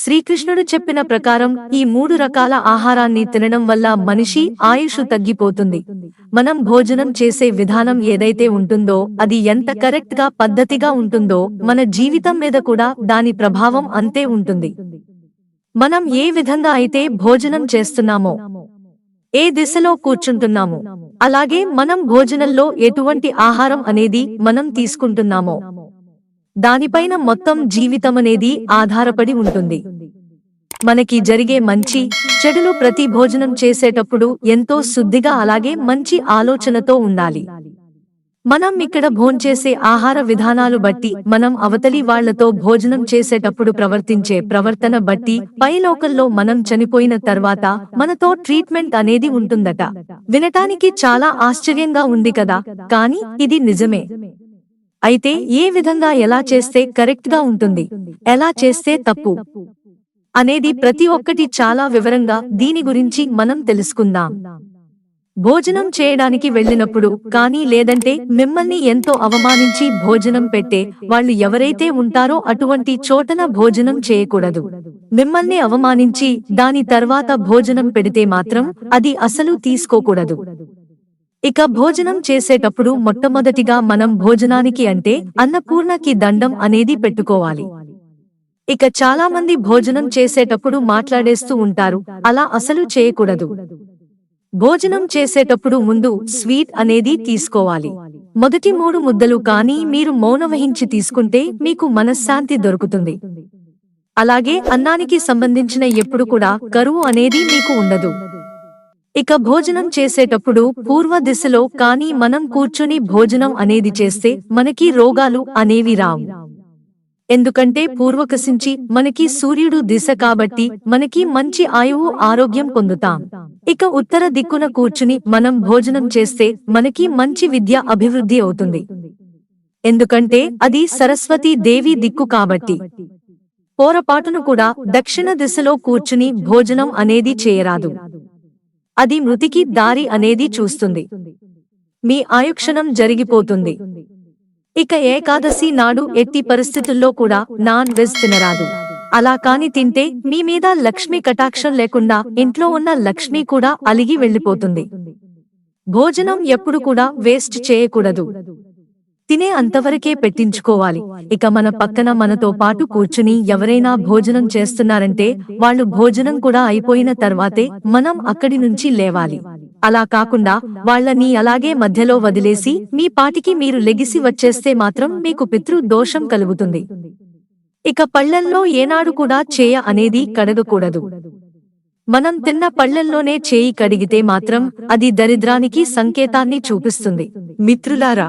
శ్రీకృష్ణుడు చెప్పిన ప్రకారం ఈ మూడు రకాల ఆహారాన్ని తినడం వల్ల మనిషి ఆయుష్ తగ్గిపోతుంది. మనం భోజనం చేసే విధానం ఏదైతే ఉంటుందో అది ఎంత కరెక్ట్గా పద్ధతిగా ఉంటుందో మన జీవితం మీద కూడా దాని ప్రభావం అంతే ఉంటుంది. మనం ఏ విధంగా అయితే భోజనం చేస్తున్నామో ఏ దిశలో కూర్చుంటున్నాము అలాగే మనం భోజనంలో ఎటువంటి ఆహారం అనేది మనం తీసుకుంటున్నామో దానిపైన మొత్తం జీవితమనేది ఆధారపడి ఉంటుంది. మనకి జరిగే మంచి చెడులు ప్రతి భోజనం చేసేటప్పుడు ఎంతో శుద్ధిగా అలాగే మంచి ఆలోచనతో ఉండాలి. మనం ఇక్కడ భోంచేసే ఆహార విధానాలు బట్టి మనం అవతలి వాళ్ళతో భోజనం చేసేటప్పుడు ప్రవర్తించే ప్రవర్తన బట్టి పైలోకల్లో మనం చనిపోయిన తర్వాత మనతో ట్రీట్మెంట్ అనేది ఉంటుందట. వినటానికి చాలా ఆశ్చర్యంగా ఉంది కదా కానీ ఇది నిజమే. అయితే ఏ విధంగా ఎలా చేస్తే కరెక్ట్గా ఉంటుంది? ఎలా చేస్తే తప్పు? అనేది ప్రతి ఒక్కటి చాలా వివరంగా దీని గురించి మనం తెలుసుకుందాం. భోజనం చేయడానికి వెళ్ళినప్పుడు కానీ లేదంటే మిమ్మల్ని ఎంతో అవమానించి భోజనం పెట్టే వాళ్ళు ఎవరైతే ఉంటారో అటువంటి చోటన భోజనం చేయకూడదు. మిమ్మల్ని అవమానించి దాని తర్వాత భోజనం పెడితే మాత్రం అది అసలు తీసుకోకూడదు. ఇక భోజనం చేసేటప్పుడు మొట్టమొదటిగా మనం భోజనానికి అంటే అన్నపూర్ణకి దండం అనేది పెట్టుకోవాలి. ఇక చాలా మంది భోజనం చేసేటప్పుడు మాట్లాడేస్తూ ఉంటారు అలా అసలు చేయకూడదు. భోజనం చేసేటప్పుడు ముందు స్వీట్ అనేది తీసుకోవాలి. మొదటి మూడు ముద్దలు కానీ మీరు మౌనవహించి తీసుకుంటే మీకు మనశ్శాంతి దొరుకుతుంది. అలాగే అన్నానికి సంబంధించిన ఎప్పుడు కూడా కరువు అనేది మీకు ఉండదు. ఇక భోజనం చేసేటప్పుడు పూర్వ దిశలో కానీ మనం కూర్చుని భోజనం అనేది చేస్తే మనకి రోగాలు అనేవి రావు. ఎందుకంటే పూర్వకసించి మనకి సూర్యుడు దిశ కాబట్టి మనకి మంచి ఆయువు ఆరోగ్యం పొందుతాం. ఇక ఉత్తర దిక్కున కూర్చుని మనం భోజనం చేస్తే మనకి మంచి విద్య అభివృద్ధి అవుతుంది. ఎందుకంటే అది సరస్వతీ దేవి దిక్కు కాబట్టి. పోరపాటును కూడా దక్షిణ దిశలో కూర్చుని భోజనం అనేది చేయరాదు. అది మృతికి దారి అనేది చూస్తుంది. మీ ఆయుక్షణం జరిగిపోతుంది. ఇక ఏకాదశి నాడు ఎట్టి పరిస్థితుల్లో కూడా నాన్ వెజ్ తినరాదు. అలా కాని తింటే మీ మీద లక్ష్మీ కటాక్షం లేకుండా ఇంట్లో ఉన్న లక్ష్మి కూడా అలిగి వెళ్ళిపోతుంది. భోజనం ఎప్పుడు కూడా వేస్ట్ చేయకూడదు. తినే అంతవరకే పెట్టించుకోవాలి. ఇక మన పక్కన మనతో పాటు కూర్చుని ఎవరైనా భోజనం చేస్తున్నారంటే వాళ్ళు భోజనం కూడా అయిపోయిన తర్వాతే మనం అక్కడి నుంచి లేవాలి. అలా కాకుండా వాళ్ళని అలాగే మధ్యలో వదిలేసి మీ పాటికి మీరు లెగిసి వచ్చేస్తే మాత్రం మీకు పితృ దోషం కలుగుతుంది. ఇక పళ్ళల్లో ఏనాడు కూడా చేయ అనేది కడగకూడదు. మనం తిన్న పళ్ళల్లోనే చేయి కడిగితే మాత్రం అది దరిద్రానికి సంకేతాన్ని చూపిస్తుంది. మిత్రులారా